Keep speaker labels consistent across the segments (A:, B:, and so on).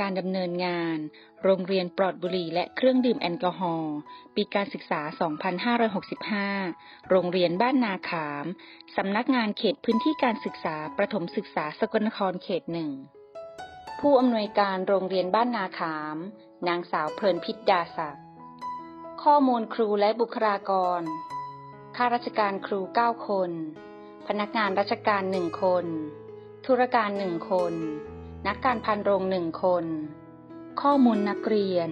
A: การดำเนินงาน โรงเรียนปลอดบุหรี่และเครื่องดื่มแอลกอฮอล์ปีการศึกษา 2565 โรงเรียนบ้านนาขาม สำนักงานเขตพื้นที่การศึกษาประถมศึกษาสกลนครเขตหนึ่ง ผู้อำนวยการโรงเรียนบ้านนาขาม นางสาวเพลินพิษดาศักดิ์ข้อมูลครูและบุคลากร ข้าราชการครู 9 คน พนักงานราชการ 1 คน ธุรการ 1 คน นักการพันโรง1คน ข้อมูลนักเรียน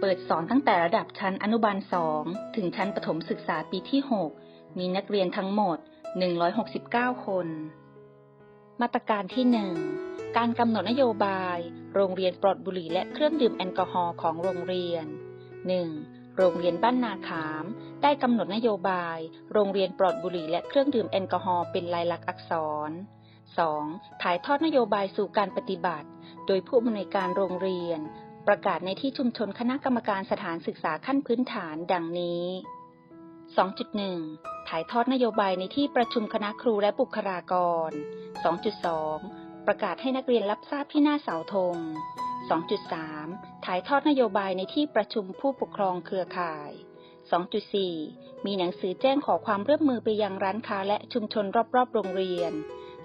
A: เปิดสอนตั้งแต่ระดับชั้นอนุบาล2ถึงชั้นประถมศึกษาปีที่ 6 มีนักเรียนทั้งหมด 169 คน มาตรการที่ 1 การกำหนดนโยบาย โรงเรียนปลอดบุหรี่และเครื่องดื่มแอลกอฮอล์ของโรงเรียน 1. โรงเรียนบ้านนาขาม ได้กำหนดนโยบาย โรงเรียนปลอดบุหรี่และเครื่องดื่มแอลกอฮอล์เป็นลายลักษณ์อักษร 2. ถ่ายทอดนโยบายสู่การปฏิบัติ โดยผู้อำนวยการโรงเรียน ประกาศในที่ชุมชนคณะกรรมการสถานศึกษาขั้นพื้นฐานดังนี้ 2.1 ถ่ายทอดนโยบายในที่ประชุมคณะครูและบุคลากร 2.2 ประกาศให้นักเรียนรับทราบที่หน้าเสาธง 2.3 ถ่ายทอดนโยบายในที่ประชุมผู้ปกครองเครือข่าย 2.4 มีหนังสือแจ้งขอความร่วมมือไปยังร้านค้าและชุมชนรอบๆ โรงเรียน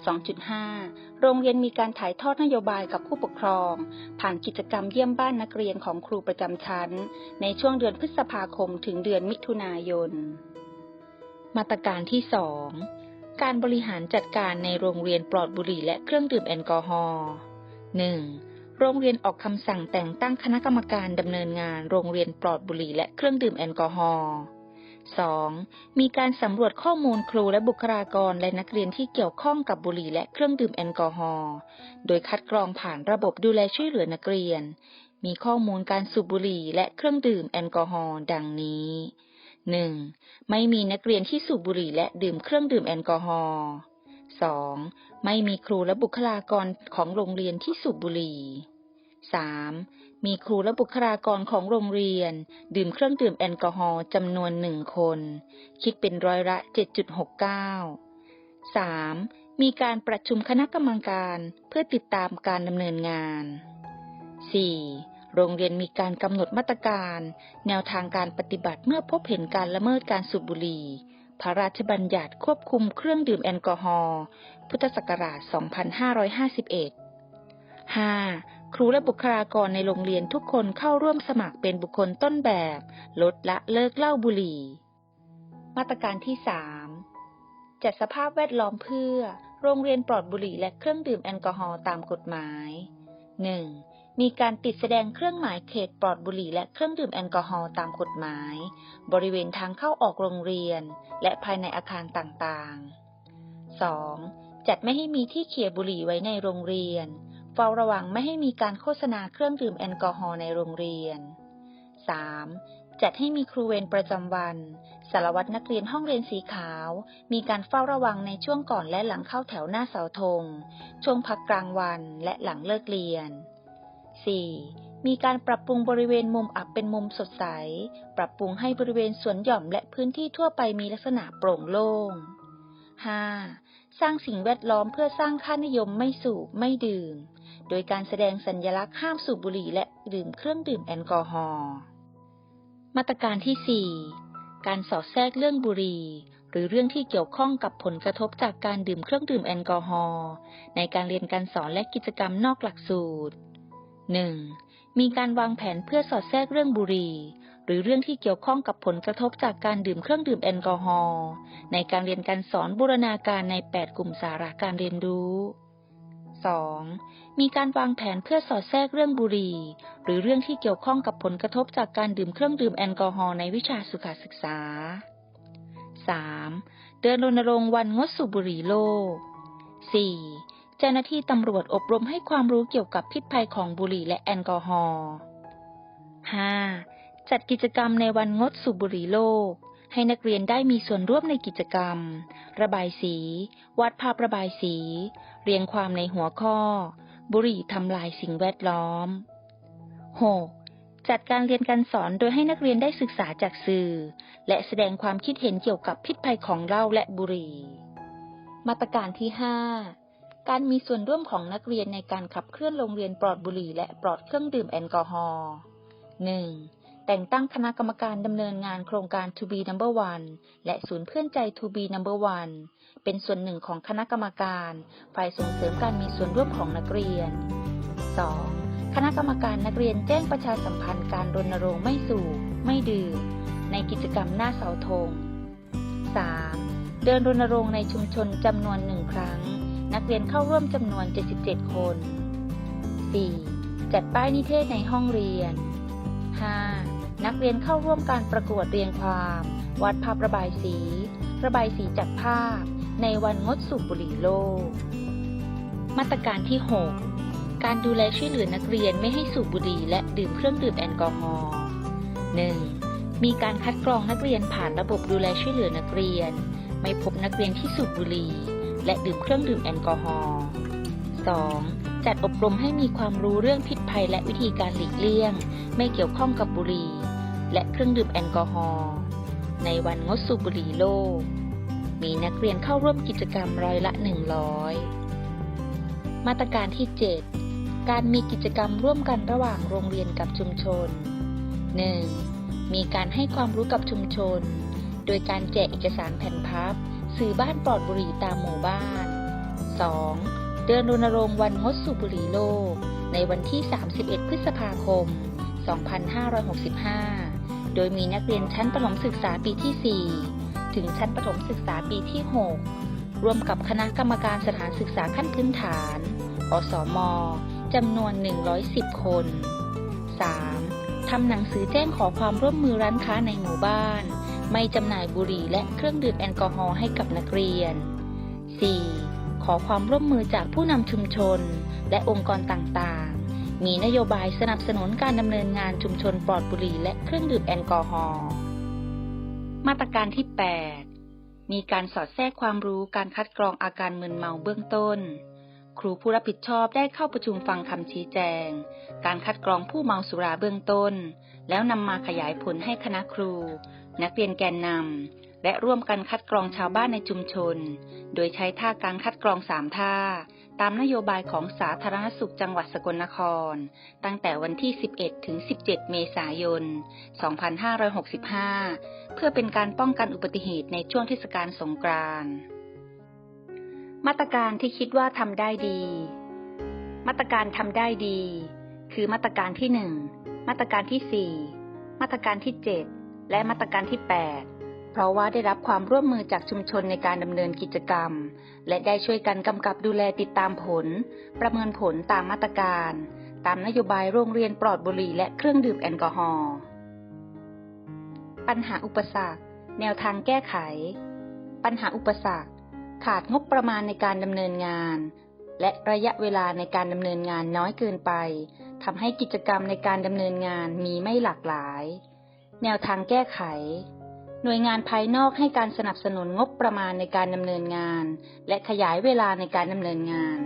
A: 2.5 โรงเรียนมีการถ่ายทอดนโยบายกับผู้ปกครอง ผ่านกิจกรรมเยี่ยมบ้านนักเรียนของครูประจำชั้น ในช่วงเดือนพฤษภาคมถึงเดือนมิถุนายน มาตรการที่ 2 การบริหารจัดการในโรงเรียนปลอดบุหรี่และเครื่องดื่มแอลกอฮอล์ 1. โรงเรียนออกคำสั่งแต่งตั้งคณะกรรมการดำเนินงานโรงเรียนปลอดบุหรี่และเครื่องดื่มแอลกอฮอล์ 2. มีการสำรวจข้อมูลครูและบุคลากรและนักเรียนที่เกี่ยวข้องกับบุหรี่และเครื่องดื่มแอลกอฮอล์โดยคัดกรองผ่านระบบดูแลช่วยเหลือนักเรียน มีข้อมูลการสูบบุหรี่และเครื่องดื่มแอลกอฮอล์ดังนี้ 1. ไม่มีนักเรียนที่สูบบุหรี่และดื่มเครื่องดื่มแอลกอฮอล์ 2. ไม่มีครูและบุคลากรของโรงเรียนที่สูบบุหรี่ 3. มีครูและบุคลากรของโรงเรียน ดื่มเครื่องดื่มแอลกอฮอล์จำนวนหนึ่งคน คิดเป็นร้อยละ 7.69 3. มีการประชุมคณะกรรมการเพื่อติดตามการดำเนินงาน 4. โรงเรียนมีการกำหนดมาตรการ แนวทางการปฏิบัติเมื่อพบเห็นการละเมิดการสูบบุหรี่ พระราชบัญญัติควบคุมเครื่องดื่มแอลกอฮอล์ พุทธศักราช 2551 5. ครูและบุคลากรในโรงเรียนทุกคนเข้าร่วมสมัครเป็นบุคคลต้นแบบ ลดละเลิกเหล้าบุหรี่ มาตรการที่ 3 จัดสภาพแวดล้อมเพื่อ โรงเรียนปลอดบุหรี่และเครื่องดื่มแอลกอฮอล์ตามกฎหมาย 1. มีการติดแสดงเครื่องหมายเขตปลอดบุหรี่และเครื่องดื่มแอลกอฮอล์ตามกฎหมาย บริเวณทางเข้าออกโรงเรียน และภายในอาคารต่างๆ 2. จัดไม่ให้มีที่เขี่ยบุหรี่ไว้ในโรงเรียน เฝ้าระวังไม่ให้มีการโฆษณาเครื่องดื่มแอลกอฮอล์ในโรงเรียน 3. จัดให้มีครูเวรประจำวัน สารวัตรนักเรียนห้องเรียนสีขาว มีการเฝ้าระวังในช่วงก่อนและหลังเข้าแถวหน้าเสาธง ช่วงพักกลางวันและหลังเลิกเรียน 4. มีการปรับปรุงบริเวณมุมอับเป็นมุมสดใส ปรับปรุงให้บริเวณสวนหย่อมและพื้นที่ทั่วไปมีลักษณะโปร่งโล่ง 5. สร้างสิ่งแวดล้อมเพื่อสร้างค่านิยมไม่สูบไม่ดื่ม โดยการแสดงสัญลักษณ์ห้ามสูบบุหรี่และดื่มเครื่องดื่มแอลกอฮอล์ มาตรการที่ 4 การสอดแทรกเรื่องบุหรี่ หรือเรื่องที่เกี่ยวข้องกับผลกระทบจากการดื่มเครื่องดื่มแอลกอฮอล์ในการเรียนการสอนและกิจกรรมนอกหลักสูตร 1. มีการวางแผนเพื่อสอดแทรกเรื่องบุหรี่ หรือเรื่องที่เกี่ยวข้องกับผลกระทบจากการดื่มเครื่องดื่มแอลกอฮอล์ในการเรียนการสอนบูรณาการใน 8 กลุ่มสาระการเรียนรู้ 2. มีการวางแผนเพื่อสอดแทรกเรื่องบุหรี่ หรือเรื่องที่เกี่ยวข้องกับผลกระทบจากการดื่มเครื่องดื่มแอลกอฮอล์ในวิชาสุขศึกษา 3. เดินรณรงค์วันงดสูบบุหรี่โลก 4. เจ้าหน้าที่ตำรวจอบรมให้ความรู้เกี่ยวกับพิษภัยของบุหรี่และแอลกอฮอล์ 5. จัดกิจกรรมในวันงดสูบบุหรี่โลก ให้นักเรียนได้มีส่วนร่วมในกิจกรรม ระบายสี วาดภาพระบายสี เรียงความในหัวข้อ บุหรี่ทำลายสิ่งแวดล้อม 6. จัดการเรียนการสอนโดยให้นักเรียนได้ศึกษาจากสื่อ และแสดงความคิดเห็นเกี่ยวกับพิษภัยของเหล้าและบุหรี่ มาตรการที่ 5การมีส่วนร่วมของนักเรียนในการขับเคลื่อนโรงเรียนปลอดบุหรี่และปลอดเครื่องดื่มแอลกอฮอล์ 1. แต่งตั้งคณะกรรมการดำเนินงานโครงการ To be number one และศูนย์เพื่อนใจ To be number one เป็นส่วนหนึ่งของคณะกรรมการ ฝ่ายส่งเสริมการมีส่วนร่วมของนักเรียน 2. คณะกรรมการนักเรียนแจ้งประชาสัมพันธ์การรณรงค์ไม่สูบไม่ดื่ม ในกิจกรรมหน้าเสาธง 3. เดินรณรงค์ในชุมชนจำนวนหนึ่งครั้ง นักเรียนเข้าร่วมจำนวน 77 คน 4. จัดป้ายนิเทศในห้องเรียน เรียนเข้าร่วมการประกวดเรียงความ วัดภาพระบายสี ระบายสีจากภาพ ในวันงดสูบบุหรี่โลก มาตรการที่ 6 การดูแลช่วยเหลือนักเรียนไม่ให้สูบบุหรี่และดื่มเครื่องดื่มแอลกอฮอล์ 1. มีการคัดกรองนักเรียนผ่านระบบดูแลช่วยเหลือนักเรียน ไม่พบนักเรียนที่สูบบุหรี่และดื่มเครื่องดื่มแอลกอฮอล์ 2. จัดอบรมให้มีความรู้เรื่องพิษภัยและวิธีการหลีกเลี่ยง ไม่เกี่ยวข้องกับบุหรี่ และเครื่องดื่มแอลกอฮอล์ในวันงดสูบบุหรี่โลก มีนักเรียนเข้าร่วมกิจกรรมร้อยละ 100 มาตรการที่ 7 การมีกิจกรรมร่วมกันระหว่างโรงเรียนกับชุมชน 1. มีการให้ความรู้กับชุมชน โดยการแจกเอกสารแผ่นพับ สื่อบ้านปลอดบุหรี่ตามหมู่บ้าน 2. เดินรณรงค์วันงดสูบบุหรี่โลก ในวันที่ 31 พฤษภาคม 2565 โดยมีนักเรียนชั้นประถมศึกษาปีที่ 4 ถึงชั้นประถมศึกษาปีที่ 6 ร่วมกับคณะกรรมการสถานศึกษาขั้นพื้นฐาน อสม จำนวน 110 คน 3. ทำหนังสือแจ้งขอความร่วมมือร้านค้าในหมู่บ้าน ไม่จำหน่ายบุหรี่และเครื่องดื่มแอลกอฮอล์ให้กับนักเรียน 4. ขอความร่วมมือจากผู้นำชุมชน และองค์กรต่างๆ มีนโยบายสนับสนุนการดำเนินงานชุมชนปลอดบุหรี่และเครื่องดื่มแอลกอฮอล์ มาตรการที่ 8 มีการสอดแทรกความรู้การคัดกรองอาการมึนเมาเบื้องต้น ครูผู้รับผิดชอบได้เข้าประชุมฟังคำชี้แจง การคัดกรองผู้เมาสุราเบื้องต้น แล้วนำมาขยายผลให้คณะครู นักเรียนแกนนำและร่วมกันคัดกรองชาวบ้านในชุมชน โดยใช้ท่าการคัดกรองสามท่า ตามนโยบายของสาธารณสุขจังหวัดสกลนคร ตั้งแต่วันที่ 11 ถึง 17 เมษายน 2565 เพื่อเป็นการป้องกันอุบัติเหตุในช่วงเทศกาลสงกรานต์มาตรการที่คิดว่าทำได้ดี มาตรการทำได้ดี คือมาตรการที่ 1 มาตรการที่ 4 มาตรการที่ 7 และมาตรการที่ 8 เพราะว่าได้รับความร่วมมือจากชุมชนในการดำเนินกิจกรรม และได้ช่วยกันกำกับดูแลติดตามผล ประเมินผลตามมาตรการ ตามนโยบายโรงเรียนปลอดบุหรี่และเครื่องดื่มแอลกอฮอล์ปัญหาอุปสรรค แนวทางแก้ไข ปัญหาอุปสรรค ขาดงบประมาณในการดำเนินงาน และระยะเวลาในการดำเนินงานน้อยเกินไปทำให้กิจกรรมในการดำเนินงานมีไม่หลากหลาย แนวทางแก้ไข หน่วยงานภายนอกให้การสนับสนุนงบประมาณในการดำเนินงาน และขยายเวลาในการดำเนินงาน